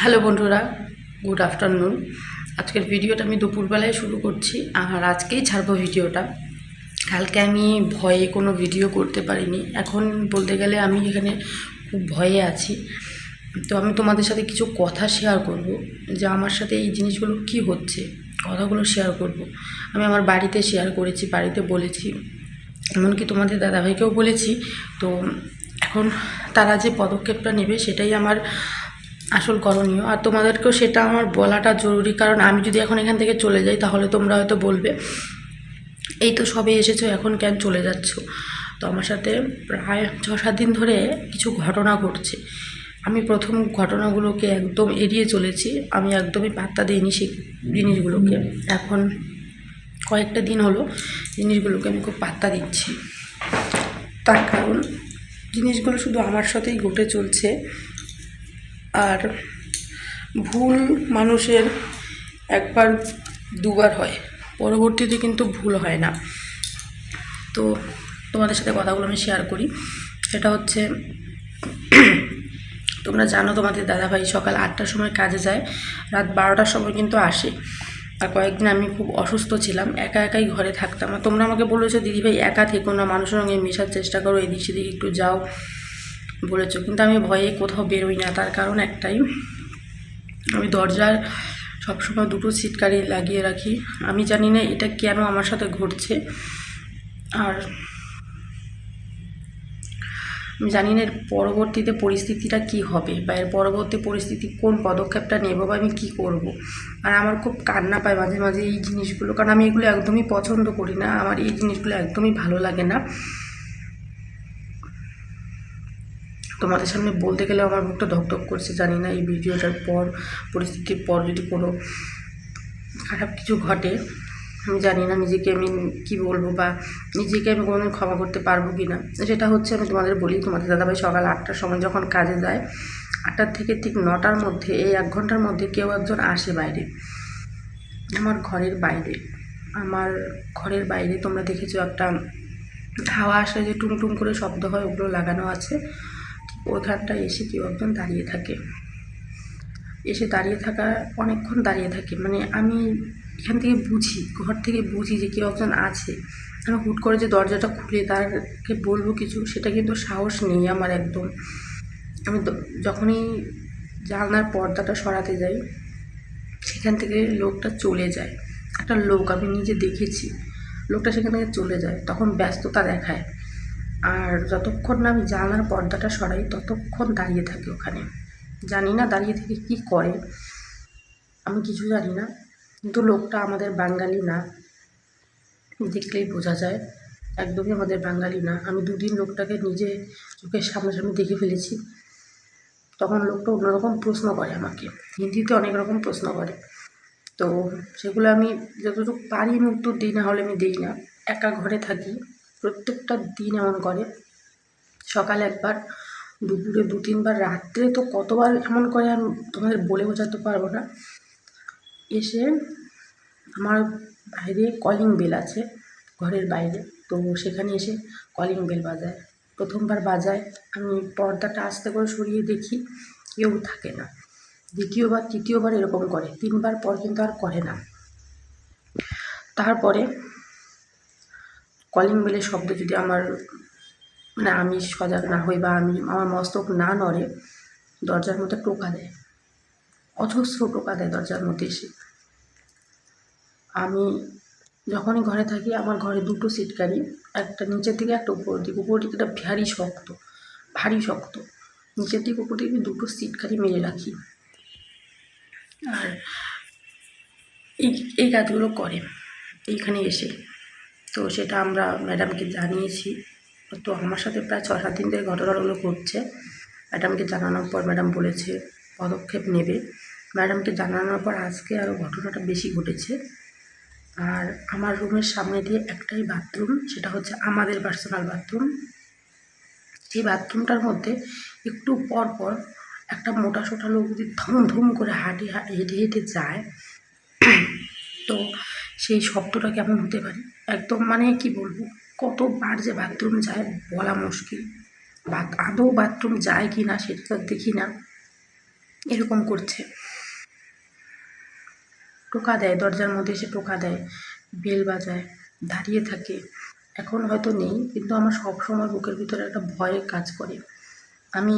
Hello বন্ধুরা, good afternoon. আজকের ভিডিওটা আমি দুপুরবেলায় শুরু করছি, আর আজকেই ছাড়বো ভিডিওটা। কালকে আমি ভয়ে কোনো ভিডিও করতে পারিনি। এখন বলতে গেলে আমি এখানে খুব ভয়ে আছি। তো আমি তোমাদের সাথে কিছু কথা শেয়ার করব, যে আমার সাথে এই জিনিসগুলো কি হচ্ছে, কথাগুলো শেয়ার করব। আমি আমার বাড়িতে শেয়ার করেছি, বাড়িতে বলেছি, এমনকি তোমাদের দাদাভাইকেও বলেছি। তো এখন তারা যে পদক্ষেপটা নেবে, সেটাই আমার আসল করণীয়। আর তোমাদেরকেও সেটা আমার বলাটা জরুরি, কারণ আমি যদি এখন এখান থেকে চলে যাই, তাহলে তোমরা হয়তো বলবে, এই তো সবে এসেছ, এখন কেন চলে যাচ্ছ? তো আমার সাথে প্রায় ছ সাত দিন ধরে কিছু ঘটনা ঘটছে। আমি প্রথম ঘটনাগুলোকে একদম এড়িয়ে চলেছি। আমি একদমই পাত্তা দিইনি সেই জিনিসগুলোকে। এখন কয়েকটা দিন হলো জিনিসগুলোকে আমি খুব পাত্তা দিচ্ছি। তার কারণ জিনিসগুলো শুধু আমার সাথেই ঘটে চলছে। আর ভুল মানুষের একবার, দুবার হয়। পরবর্তীতে কিন্তু ভুল হয় না। তো তোমাদের সাথে কথাগুলো আমি শেয়ার করি। সেটা হচ্ছে, তোমরা জানো তোমাদের দাদাভাই সকাল আটটার সময় কাজে যায়, রাত বারোটার সময় কিন্তু আসে। আর কয়েকদিন আমি খুব অসুস্থ ছিলাম, একা একাই ঘরে থাকতাম। আর তোমরা আমাকে বলেছ, দিদিভাই, একা থেকো না, মানুষের সঙ্গে মেশার চেষ্টা করো এদিক সেদিক একটু যাও। বলেছ। কিন্তু আমি ভয়ে কোথাও বেরোই না, তার কারণ একটাই। আমি দরজার সবসময় দুটো সিটকারি লাগিয়ে রাখি। আমি জানি না এটা কেন আমার সাথে ঘটছে। আর আমি জানি না এর পরবর্তীতে পরিস্থিতিটা কি হবে বা এর পরবর্তী পরিস্থিতি কোন পদক্ষেপটা নেব বা আমি কী করব। আর আমার খুব কান্না পায় মাঝে মাঝে এই জিনিসগুলো। কারণ আমি এগুলো একদমই পছন্দ করি না। আমার এই জিনিসগুলো একদমই ভালো লাগে না। তোমাদের সামনে বলতে গেলে আমার মুখটা ধকধক করছে, জানি না এই ভিডিওটার পর, পরিস্থিতির পর যদি কোনো খারাপ কিছু ঘটে, আমি জানি না নিজেকে আমি কি বলব বা নিজেকে আমি কোনোদিন ক্ষমা করতে পারব কি না। সেটা হচ্ছে আমি তোমাদের বলি, তোমাদের দাদাভাই সকাল আটটার সময় যখন কাজে যায়, আটটার থেকে ঠিক নটার মধ্যে, এই এক ঘণ্টার মধ্যে কেউ একজন আসে বাইরে। আমার ঘরের বাইরে, আমার ঘরের বাইরে তোমরা দেখেছ একটা হাওয়া আসলে যে টুং টুং করে শব্দ হয়, ওগুলো লাগানো আছে। ওইখানটায় এসে কেউ একজন দাঁড়িয়ে থাকে। এসে দাঁড়িয়ে থাকা, অনেকক্ষণ দাঁড়িয়ে থাকে। মানে আমি এখান থেকে বুঝি, ঘর থেকে বুঝি যে কেউ একজন আছে। আমি হুট করে যে দরজাটা খুলে তারকে বলব কিছু, সেটা কিন্তু সাহস নেই আমার একদম। আমি যখনই জানলার পর্দাটা সরাতে যাই, সেখান থেকে লোকটা চলে যায়। একটা লোক আমি নিজে দেখেছি। লোকটা সেখান থেকে চলে যায়, তখন ব্যস্ততা দেখায়। আর যতক্ষণ না আমি জানলার পর্দাটা সরাই, ততক্ষণ দাঁড়িয়ে থাকে ওখানে। জানি না দাঁড়িয়ে থেকে কি করে। আমি কিছু জানি না। কিন্তু লোকটা আমাদের বাঙালি না। দেখলেই বোঝা যায়। একদমই আমাদের বাঙালি না। আমি দুদিন লোকটাকে নিজে চোখের সামনাসামনি দেখে ফেলেছি। তখন লোকটা অন্যরকম প্রশ্ন করে আমাকে। হিন্দিতে অনেক রকম প্রশ্ন করে। তো সেগুলো আমি যতটুকু পারি আমি উত্তর দিই, না হলে আমি দিই না। একা ঘরে থাকি। প্রত্যেকটা দিন এমন করে। সকালে একবার, দুপুরে দু তিনবার, রাত্রে তো কতবার এমন করে আমি তোমাদের বলে বোঝাতে পারব না। এসে আমার বাইরে কলিং বেল আছে, ঘরের বাইরে। তো সেখানে এসে কলিং বেল বাজায়। প্রথমবার বাজায়, আমি পর্দাটা আস্তে করে সরিয়ে দেখি, কেউ থাকে না। দ্বিতীয়বার, তৃতীয়বার এরকম করে। তিনবার পর কিন্তু আর করে না। তারপরে কলিং বেলের শব্দ যদি আমার মানে আমি সজাগ না হই বা আমি, আমার মস্তক না নড়ে, দরজার মধ্যে টোকা দেয়। অজস্র টোকা দেয় দরজার মধ্যে এসে। আমি যখনই ঘরে থাকি, আমার ঘরে দুটো সিট সিটকারি একটা নিচের দিকে, একটা উপর দিকে। উপর দিকে একটা ভারী শক্ত ভারী শক্ত। নিচের দিকে, উপর দিকে দুটো সিটকারি মেরে রাখি। আর এই এই কাজগুলো করে। এইখানে এসে তো সেটা আমরা ম্যাডামকে জানিয়েছি। তো আমার সাথে প্রায় ছ সাত দিন ধরে ঘটনাগুলো ঘটছে। ম্যাডামকে জানানোর পর ম্যাডাম বলেছে পদক্ষেপ নেবে। ম্যাডামকে জানানোর পর আজকে আরও ঘটনাটা বেশি ঘটেছে। আর আমার রুমের সামনে দিয়ে একটাই বাথরুম, সেটা হচ্ছে আমাদের পার্সোনাল বাথরুম সেই বাথরুমটার মধ্যে একটু পর পর একটা মোটা সোটা লোক যদি ধুম ধুম করে হাঁটি হেঁটে হেঁটে যায়, তো সেই শব্দটা কেমন হতে পারে? একদম মানে কি বলব, কতবার যে বাথরুম যায় বলা মুশকিল। বা আদৌ বাথরুম যায় কি না সেটা তো দেখি না। এরকম করছে। টোকা দেয়, দরজার মধ্যে এসে টোকা দেয়, বেল বাজায়, দাঁড়িয়ে থাকে। এখন হয়তো নেই, কিন্তু আমার সব সময় বুকের ভিতরে একটা ভয় কাজ করে। আমি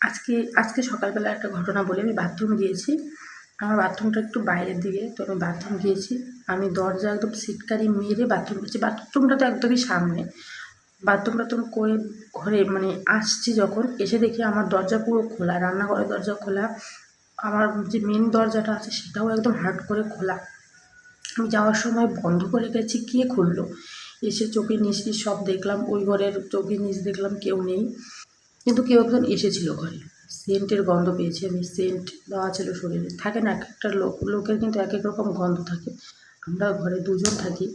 আজকে আজকে সকালবেলা একটা ঘটনা বলে আমি বাথরুম গিয়েছি। আমার বাথরুমটা একটু বাইরের দিকে, তো আমি বাথরুম গিয়েছি। আমি দরজা একদম সিটকারি মেরে বাথরুম গেছি বাথরুমটা তো একদমই সামনে। বাথরুম টাথরুম করে ঘরে মানে আসছি যখন, এসে দেখি আমার দরজা পুরো খোলা, রান্নাঘরের দরজা খোলা। আমার যে মেন দরজাটা আছে সেটাও একদম হার্ড করে খোলা। আমি যাওয়ার সময় বন্ধ করে গেছি কে খুললো? এসে চোখের নিচ নিচ সব দেখলাম, ওই ঘরের চোখের নিচ দেখলাম কেউ নেই। কিন্তু কেউ একজন এসেছিল ঘরে। সেন্টের গন্ধ পেয়েছি আমি, সেন্ট দেওয়া ছিল শরীরে। থাকে না এক একটা লোক, লোকের কিন্তু এক এক রকম গন্ধ থাকে। আমরা ঘরে দুজন থাকি,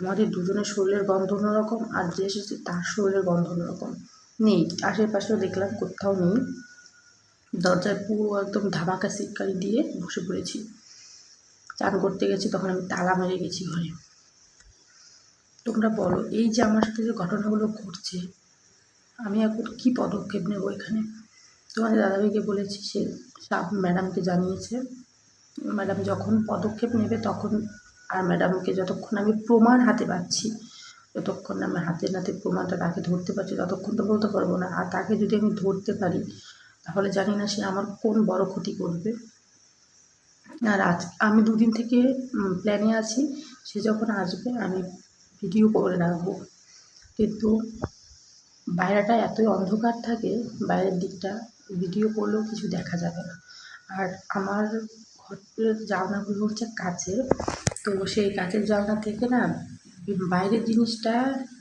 আমাদের দুজনের শরীরের গন্ধ অন্যরকম আর যে এসেছে তার শরীরের গন্ধ অন্যরকম। নেই, আশেপাশেও দেখলাম, কোথাও নেই। দরজায় পুরো একদম ধামাকা সিটকারি দিয়ে বসে পড়েছি। চান করতে গেছি, তখন আমি তালা মেরে গেছি ঘরে। তোমরা বলো, এই যে আমার সাথে যে ঘটনাগুলো ঘটছে, আমি এখন কী পদক্ষেপ নেব এখানে? তোমাদের দাদাভাইকে বলেছি, সে সাব ম্যাডামকে জানিয়েছে। ম্যাডাম যখন পদক্ষেপ নেবে তখন আর ম্যাডামকে যতক্ষণ আমি প্রমাণ হাতে পাচ্ছি, যতক্ষণ আমি হাতে নাতে প্রমাণটা তাকে ধরতে পারছি, ততক্ষণ তো বলতে পারব না। আর তাকে যদি আমি ধরতে পারি, তাহলে জানি না সে আমার কোন বড় ক্ষতি করবে। আর আজ আমি দুদিন থেকে প্ল্যানে আছি, সে যখন আসবে আমি ভিডিও করে রাখব। কিন্তু বাইরেটা এতই অন্ধকার থাকে, বাইরের দিকটা ভিডিও করলেও কিছু দেখা যাবে না। আর আমার ঘরের জানলাগুলো হচ্ছে কাচের, তো সেই কাচের জানলা থেকে না বাইরের জিনিসটা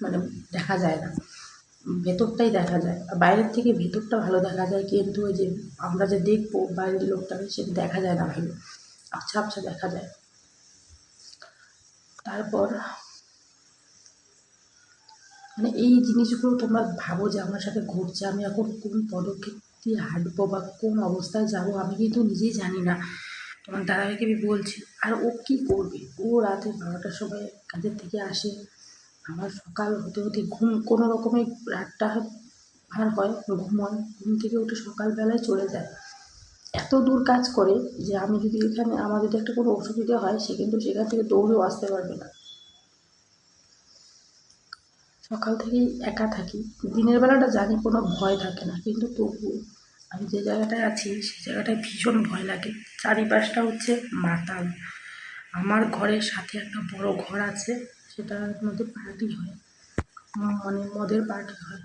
মানে দেখা যায় না, ভেতরটাই দেখা যায়। আর বাইরের থেকে ভেতরটা ভালো দেখা যায়, কিন্তু ওই যে আমরা যে দেখব বাইরের লোকটাকে সেটা দেখা যায় না ভালো আচ্ছা আচ্ছা দেখা যায়। তারপর মানে এই জিনিসগুলো তোমরা ভাবো যে আমার সাথে ঘটছে, আমি এখন কোন পদক্ষেপ দিয়ে হাঁটবো বা কোন অবস্থায় যাব আমি কিন্তু নিজেই জানি না। তোমার দাদাভাইকে আমি বলছি, আর ও কী করবে? ও রাতে বারোটার সময় কাজের থেকে আসে। আমার সকাল হতে হতে ঘুম, কোনো রকমে রাতটা ভার হয় ঘুমোয় ঘুম থেকে উঠে সকালবেলায় চলে যায়। এত দূর কাজ করে যে আমি যদি এখানে, আমার যদি একটা কোনো অসুবিধা হয়, সে কিন্তু সেখান থেকে দৌড়েও আসতে পারবে না। সকাল থেকেই একা থাকি। দিনের বেলাটা জানি কোনো ভয় থাকে না, কিন্তু তবুও আমি যে জায়গাটায় আছি সেই জায়গাটায় ভীষণ ভয় লাগে। চারিপাশটা হচ্ছে মাতাল। আমার ঘরের সাথে একটা বড় ঘর আছে, সেটার মধ্যে পার্টি হয়। মানে মদের পার্টি হয়।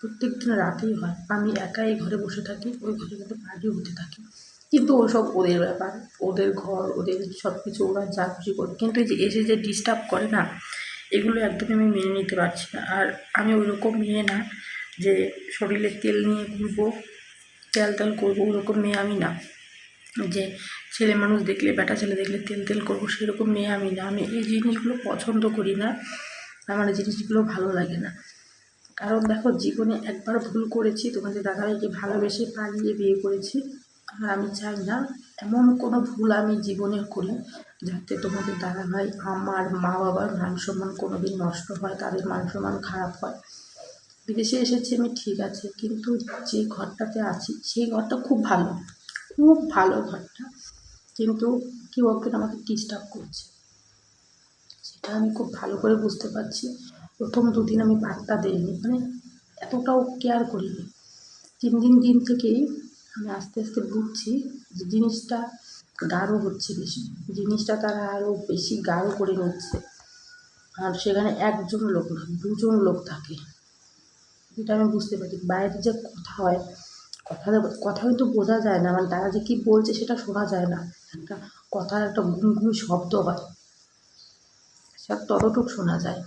প্রত্যেক দিন রাতেই হয়। আমি একাই ঘরে বসে থাকি, ওই ঘরে কিন্তু পার্টি হতে থাকি। কিন্তু ওসব ওদের ব্যাপার, ওদের ঘর, ওদের সব কিছু ওরা যা খুশি করে। কিন্তু এই যে, এসে যে ডিস্টার্ব করে না এগুলো একদমই আমি মেনে নিতে পারছি না। আর আমি ওইরকম মেয়ে না যে শরীরে তেল নিয়ে ঘুরবো, তেল তেল করব, ওরকম মেয়ে আমি না। যে ছেলে মানুষ দেখলে, বেটা ছেলে দেখলে তেল তেল করব, সেরকম মেয়ে আমি না। আমি এই জিনিসগুলো পছন্দ করি না। আমার এই জিনিসগুলো ভালো লাগে না। কারণ দেখো, জীবনে একবার ভুল করেছি, তোমাদের দাদাভাইকে ভালোবেসে পালিয়ে বিয়ে করেছি। আর আমি চাই না এমন কোনো ভুল আমি জীবনে করি যাতে তোমাদের দাদাভাই আমার মা বাবার মান সম্মান কোনো দিন নষ্ট হয়, তাদের মান সম্মান খারাপ হয়। বিদেশে এসেছি আমি, ঠিক আছে, কিন্তু যে ঘরটাতে আছি, সেই ঘরটা খুব ভালো খুব ভালো ঘরটা। কিন্তু কেউ একজন আমাকে ডিস্টার্ব করছে। সেটা আমি খুব ভালো করে বুঝতে পারছি। প্রথম দুদিন আমি পাত্তা দিইনি মানে এতটাও কেয়ার করিনি। তিন দিন দিন থেকেই আমি আস্তে আস্তে বুঝছি যে জিনিসটা গাঢ় হচ্ছে বেশি। জিনিসটা তারা আরও বেশি গাঢ় করে নিচ্ছে। আর সেখানে একজন লোক না, দুজন লোক থাকে। এটা আমি বুঝতে পারি বাইরে যে কথা হয়, কথা কথা কিন্তু বোঝা যায় না। মানে তারা যে কী বলছে সেটা শোনা যায় না। একটা কথার একটা ঘুমঘুমি শব্দ হয়। সেটা ততটুকু শোনা যায়।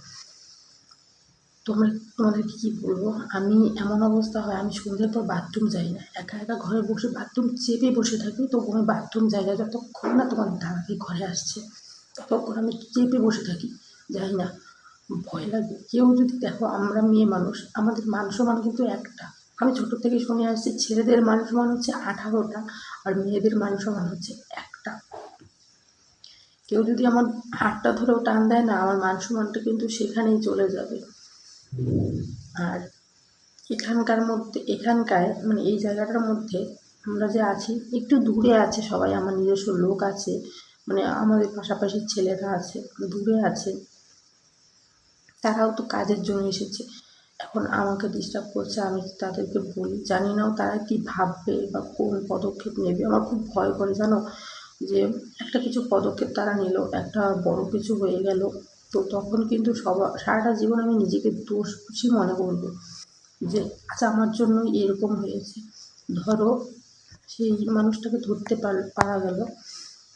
তোমরা তোমাদেরকে কী বলব? আমি এমন অবস্থা হয়, আমি সন্ধ্যের পর বাথরুম যাই না। একা একা ঘরে বসে বাথরুম চেপে বসে থাকি তবু আমি বাথরুম যাই না যতক্ষণ না তোমার দাদাকে ঘরে আসছে, ততক্ষণ আমি চেপে বসে থাকি। যাই না, ভয় লাগে। কেউ যদি দেখো আমরা মেয়ে মানুষ, আমাদের মান সম্মান কিন্তু একটা। আমি ছোটো থেকে শুনে আসছি, ছেলেদের মান সম্মান হচ্ছে আঠারোটা আর মেয়েদের মান সম্মান হচ্ছে একটা। কেউ যদি আমার হাতটা ধরেও টান দেয় না, আমার মান সম্মানটা কিন্তু সেখানেই চলে যাবে। আর এখানকার মধ্যে, এখানকার মানে এই জায়গাটার মধ্যে আমরা যে আছি, একটু দূরে আছে সবাই, আমার নিজস্ব লোক আছে মানে আমাদের পাশাপাশি ছেলেরা আছে, দূরে আছে। তারাও তো কাজের জন্য এসেছে। এখন আমাকে ডিস্টার্ব করছে, আমি তাদেরকে বলি, জানি নাও তারা কি ভাববে বা কোন পদক্ষেপ নেবে। আমার খুব ভয় করে, জানো? যে একটা কিছু পদক্ষেপ তারা নিল, একটা বড় কিছু হয়ে গেল। তো তখন কিন্তু সবা, সারাটা জীবন আমি নিজেকে দোষ খুশি মনে করব যে আচ্ছা আমার জন্যই এরকম হয়েছে। ধরো, সেই মানুষটাকে ধরতে পার গেল।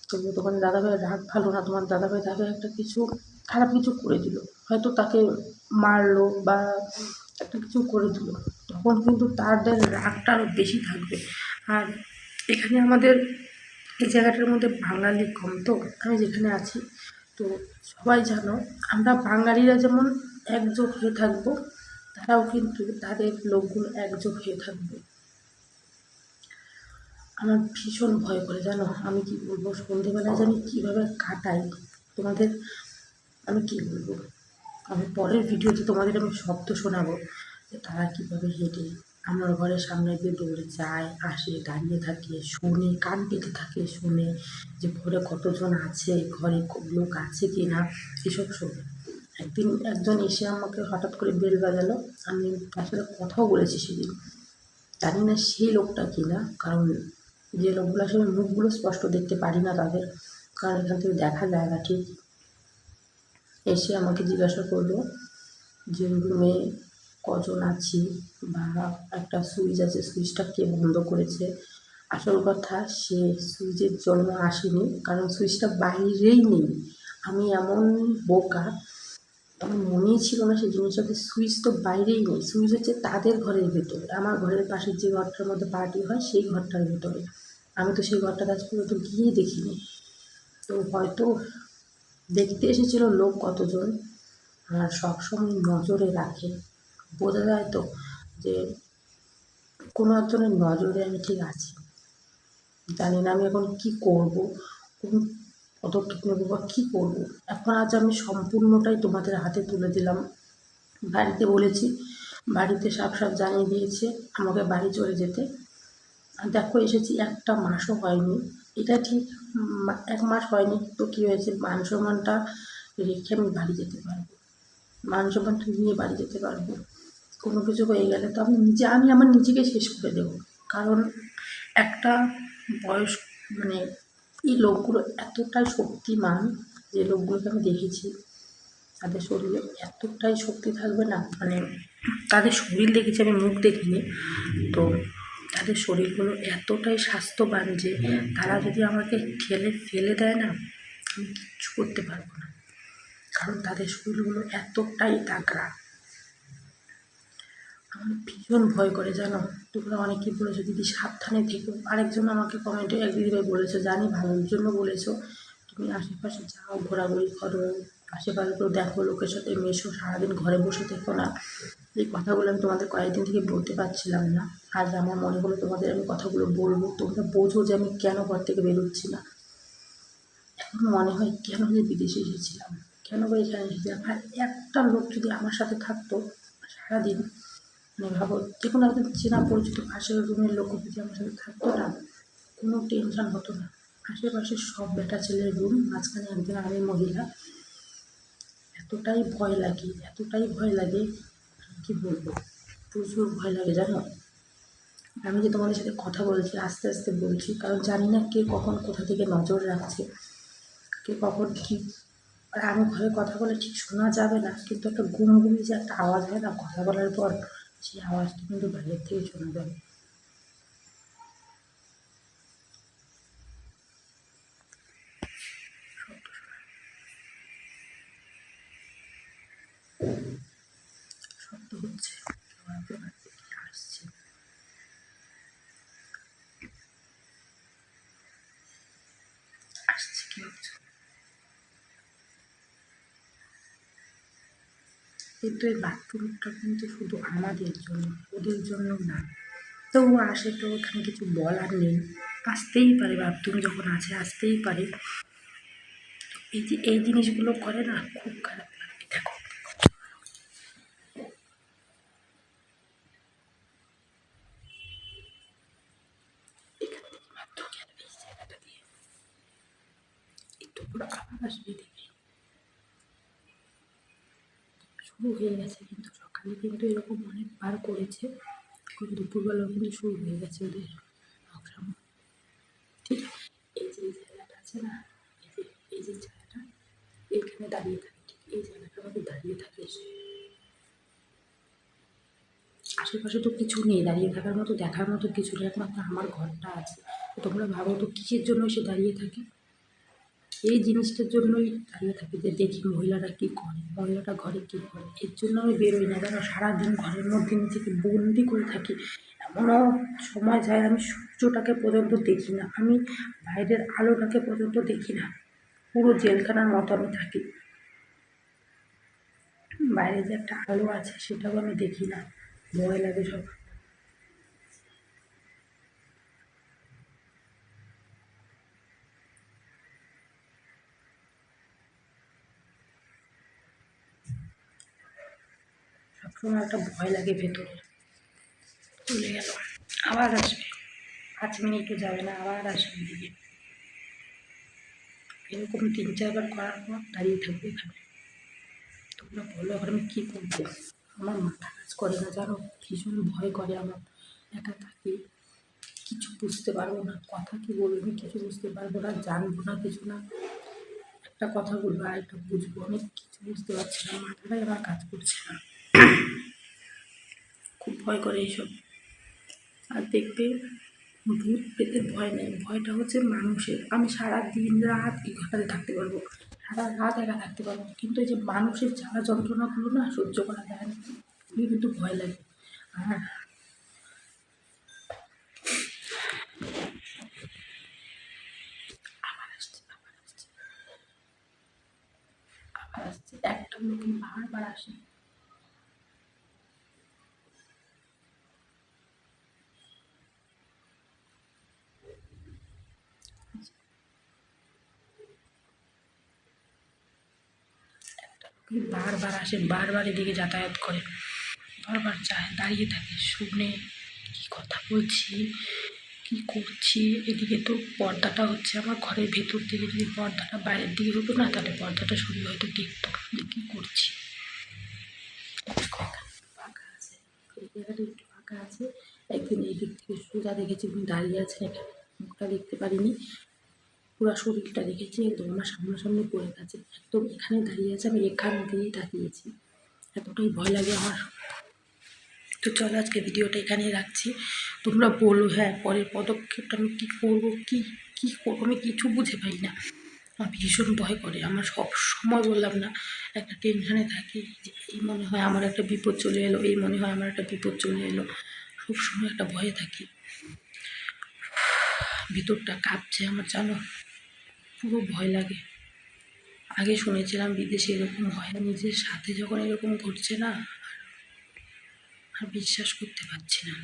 তো তোমার দাদাভাইয়ের রাগ ভালো না। তোমার দাদাভাই তাকে একটা কিছু, খারাপ কিছু করে দিল। হয়তো তাকে মারলো বা একটা কিছু করে দিল। তখন কিন্তু তাদের রাগটা আরও বেশি থাকবে। আর এখানে আমাদের, এই জায়গাটার মধ্যে বাঙালি কম তো। আমি যেখানে আছি তো সবাই জানো, আমরা বাঙালিরা যেমন একজোট হয়ে থাকব, তারাও কিন্তু তাদের লোকগুলো একজোট হয়ে থাকবে। আমার ভীষণ ভয় করে, জানো, আমি কি বলব? সন্ধেবেলায় জানি কীভাবে কাটাই, তোমাদের আমি কি বলব? আমি পরের ভিডিওতে তোমাদের আমি শব্দ শোনাবো যে তারা কীভাবে হেঁটে আমার ঘরের সামনে দিয়ে দৌড়ে যায় আসে, দাঁড়িয়ে থাকে, শোনে, কান পেতে থাকে, শোনে যে ঘরে কতজন আছে, ঘরে লোক আছে কি না এসব শোনে। একদিন একজন এসে আমাকে হঠাৎ করে বেল বাজালো। আমি তার সাথে কথাও বলেছি সেদিন। জানি না সেই লোকটা কি না কারণ যে লোকগুলো আসলে মুখগুলো স্পষ্ট দেখতে পারি না তাদের, কারণ এখান থেকে দেখা যায় না, ঠিক? এসে আমাকে জিজ্ঞাসা করল যে রুমে কজন আছি বা একটা সুইচ আছে, সুইচটা কে বন্ধ করেছে? আসল কথা, সে সুইচের জন্য আসেনি, কারণ সুইচটা বাইরেই নেই। আমি এমন বোকা আমার মনেই ছিল না সেই জিনিসটাতে সুইচ তো বাইরেই নেই। সুইচ হচ্ছে তাদের ঘরের ভেতরে। আমার ঘরের পাশের যে ঘরটার মধ্যে পার্টি হয়, সেই ঘরটার ভেতরে। আমি তো সেই ঘরটা আজ পর্যন্ত গিয়েই দেখিনি। তো হয়তো দেখতে এসেছিল লোক কতজন, আর সবসময় নজরে রাখে। বোঝা যায় তো যে কোনো একজনের নজরে আমি ঠিক আছি। জানি না আমি এখন কী করব, কোন পদক্ষেপ নেব বা কী করব। এখন আজ আমি সম্পূর্ণটাই তোমাদের হাতে তুলে দিলাম। বাড়িতে বলেছি, বাড়িতে সাপ সাপ জানিয়ে দিয়েছে আমাকে বাড়ি চলে যেতে। দেখো এসেছি একটা মাসও হয়নি। এটা ঠিক এক মাস হয়নি তো কী হয়েছে? মান সম্মানটা রেখে আমি বাড়ি যেতে পারব। মান সম্মানটা নিয়ে বাড়ি যেতে পারব। কোনো কিছু হয়ে গেলে তো আমি নিজে, আমি আমার নিজেকে শেষ করে দেবো। কারণ একটা বয়স মানে এই লোকগুলো এতটাই শক্তিমান, যে লোকগুলোকে আমি দেখেছি, তাদের শরীরে এতটাই শক্তি থাকবে না মানে তাদের শরীর দেখেছি, আমি মুখ দেখিনি, তো তাদের শরীরগুলো এতটাই স্বাস্থ্যবান যে তারা যদি আমাকে ঠেলে ফেলে দেয় না, আমি কিচ্ছু করতে পারব না। কারণ তাদের শরীরগুলো এতটাই তাগড়া। আমার ভীষণ ভয় করে, জানো? তোমরা অনেকেই বলেছ, দিদি, সাবধানে থেকো। আরেকজন আমাকে কমেন্টে, এক দিদিভাই বলেছ, জানি, ভালোর জন্য বলেছ। তুমি আশেপাশে যাও, ঘোরাঘুরি করো, আশেপাশে তো দেখো, লোকের সাথে মেশো, সারাদিন ঘরে বসে থেকো না। এই কথাগুলো আমি তোমাদের কয়েকদিন থেকে বলতে পারছিলাম না। আজ আমার মনে হলো তোমাদের আমি কথাগুলো বলব। তোমরা বোঝো যে আমি কেন ঘর থেকে বেরোচ্ছি না। এখন মনে হয় কেন যে বিদেশে এসেছিলাম? কেন বা এখানে এসেছিলাম? আর একটা লোক যদি আমার সাথে থাকতো সারাদিন ভাবো, যে কোনো একজন চেনা পরিচিত পাশের রুমের লোক যদি আমার সাথে থাকতো না, কোনো টেনশন হতো না। আশেপাশে সব বেটা ছেলের রুম, মাঝখানে একজন আমি মহিলা। এতটাই ভয় লাগে, এতটাই ভয় লাগে কি বলব, প্রচুর ভয় লাগে, জানো? আমি যে তোমাদের সাথে কথা বলছি, আস্তে আস্তে বলছি, কারণ জানি না কে কখন কোথা থেকে নজর রাখছে, কে কখন কী। আর আমি ঘরে কথা বলে ঠিক শোনা যাবে না, কিন্তু একটা গুমগুমি যে একটা আওয়াজ হয় না, কথা বলার পর সেই আওয়াজটা কিন্তু বাইরের থেকে শোনা যাবে। কিন্তু এই বাথরুমটা কিন্তু শুধু আমাদের জন্য, ওদের জন্য না। তবুও আসে তো ওখানে কিছু বলার নেই। আসতেই পারে, বাথরুম যখন আছে আসতেই পারে। এই যে এই জিনিসগুলো করে না, খুব খারাপ লাগে, দেখো। একটু হয়ে গেছে কিন্তু সকালে কিন্তু এরকম অনেকবার করেছে। এখন দুপুরবেলাও কিন্তু শুরু হয়ে গেছে ওদের সংসার ঠিক এই যে এই জায়গাটা আছে না, এই যে জায়গাটা এখানে দাঁড়িয়ে থাকে, ঠিক এই জায়গাটা মধ্যে দাঁড়িয়ে থাকে আশেপাশে তো কিছু নেই, দাঁড়িয়ে থাকার মতো, দেখার মতো কিছু নেই, একমাত্র আমার ঘরটা আছে। তোমরা ভাবো তো কিসের জন্য সে দাঁড়িয়ে থাকে? এই জিনিসটার জন্যই দাঁড়িয়ে থাকি যে দেখি মহিলারা কী করে, মহিলাটা ঘরে কী করে। এর জন্য আমি বেরোই না কেন সারাদিন ঘরের মধ্যে নিজেকে বন্দি করে থাকি। এমনও সময় যায় আমি সূর্যটাকে পর্যন্ত দেখি না, আমি বাইরের আলোটাকে পর্যন্ত দেখি না। পুরো জেলখানার মতো আমি থাকি। বাইরে যে একটা আলো আছে সেটাও আমি দেখি না। ভয় লাগে সব। সবসময় একটা ভয় লাগে ভেতরে। চলে গেল। আবার আসবে। পাঁচ মিনিটও যাবে না, আবার আসবে এদিকে। এরকম তিন চারবার করার পর দাঁড়িয়ে থাকবে এখানে। তোমরা বলো এখন আমি কী করব? আমার মাথা কাজ করে না, জানো? ভীষণ ভয় করে আমার? একা থাকি, কিছু বুঝতে পারব না। কথা কি বলব আমি কিছু বুঝতে পারব না, জানব না কিছু না। একটা কথা বলব আর একটা বুঝব। আমি কিছু বুঝতে পারছি না, মাথাটাই আমার কাজ করছে না। খুব ভয় করে এইসব। আর দেখবে ভূত পেতে ভয় নেই। ভয়টা হচ্ছে মানুষের। আমি সারা দিন রাত এই ঘরটাতে থাকতে পারব। সারা রাত একা থাকতে পারব। কিন্তু এই যে মানুষের জ্বালা যন্ত্রণাগুলো না সহ্য করা যায় না। কিন্তু ভয় লাগে। আর একটা লোক বারবার আসে। বারবার আসে, বারবার এদিকে যাতায়াত করে। বারবার যায়, দাঁড়িয়ে থাকে, শুনে কী কথা বলছি, কী করছি, এদিকে তো পর্দাটা হচ্ছে আমার ঘরের ভেতর থেকে যদি পর্দাটা বাইরের দিকে হতো না, তাহলে পর্দাটা সরিয়ে হয়তো দেখতো যে কী করছি। ফাঁকা আছে একটু ফাঁকা আছে। একদিন এই দিক থেকে সোজা দেখেছি দাঁড়িয়ে এখানে। মুখটা দেখতে পারিনি। পুরো শরীরটা দেখেছি, একদম আমার সামনাসামনি পড়ে গেছে। একদম এখানে দাঁড়িয়ে আছে, আমি এখান দিয়েই তাকিয়েছি। এতটাই ভয় লাগে আমার। তো চলো আজকে ভিডিওটা এখানেই রাখছি। তোমরা বলো হ্যাঁ পরের পদক্ষেপটা আমি কী করব, কী কী করব, আমি কিছু বুঝে পাই না। আমার ভীষণ ভয় করে, আমার সব সময় বললাম না, একটা টেনশানে থাকি, যে এই মনে হয় আমার একটা বিপদ চলে এলো, এই মনে হয় আমার একটা বিপদ চলে এলো। সব সময় একটা ভয়ে থাকি। ভিতরটা কাঁপছে আমার, জানো? পুরো ভয় লাগে। আগে শুনেছিলাম বিদেশে এরকম হয় নিজের সাথে যখন এরকম ঘটছে না আর বিশ্বাস করতে পারছি না।